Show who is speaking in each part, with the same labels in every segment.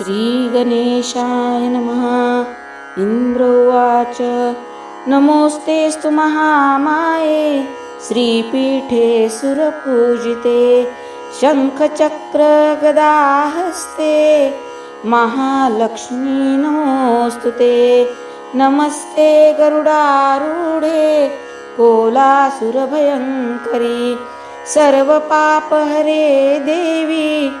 Speaker 1: श्रीगणेशाय नमः. इन्द्रोवाच नमोऽस्तेऽस्तु महामाये. श्रीपीठे सुरपूजिते शङ्खचक्रगदाहस्ते महालक्ष्मी नमोऽस्तु ते. नमस्ते गरुडारूढे कोलासुरभयङ्करी. सर्वपापहरे देवी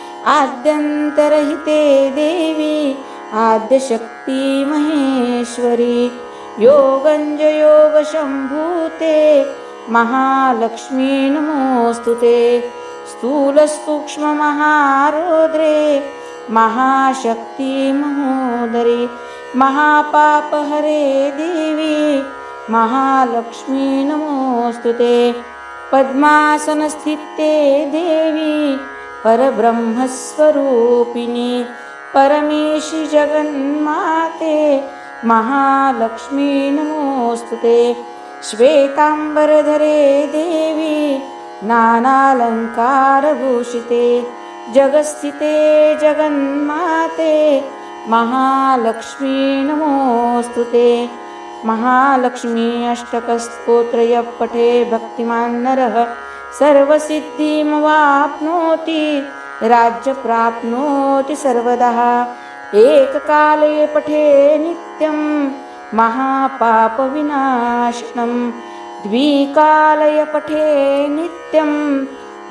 Speaker 1: आद्यन्तरहिते देवी आद्यशक्ती महेश्वरी। योगञ्जयोगशम्भूते महालक्ष्मी नमोऽस्तु ते। स्थूलसूक्ष्ममहारोद्रे महाशक्ती महोदरी। महापापहरे देवी महालक्ष्मी नमोऽस्तु ते। पद्मासनस्थिते देवी परब्रह्मस्वरूपिणी परमेशि जगन्माते महालक्ष्मी नमोऽस्तु ते। श्वेताम्बरधरे देवी नानालङ्कारभूषिते जगस्थिते जगन्माते महालक्ष्मी नमोऽस्तु ते। महालक्ष्मी अष्टकस्तोत्रयः पठे भक्तिमान् नरः सर्वसिद्धिमवाप्नोति राज्यप्राप्नोति सर्वदा। एककाले पठे नित्यं महापापविनाशनं। द्विकालय पठे नित्यं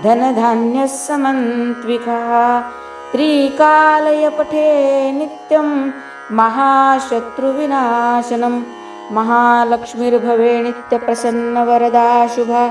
Speaker 1: धनधान्यः समन्त्विकः। त्रिकालय पठे नित्यं महाशत्रुविनाशनं। महालक्ष्मीर्भवे नित्यप्रसन्नवरदा शुभा।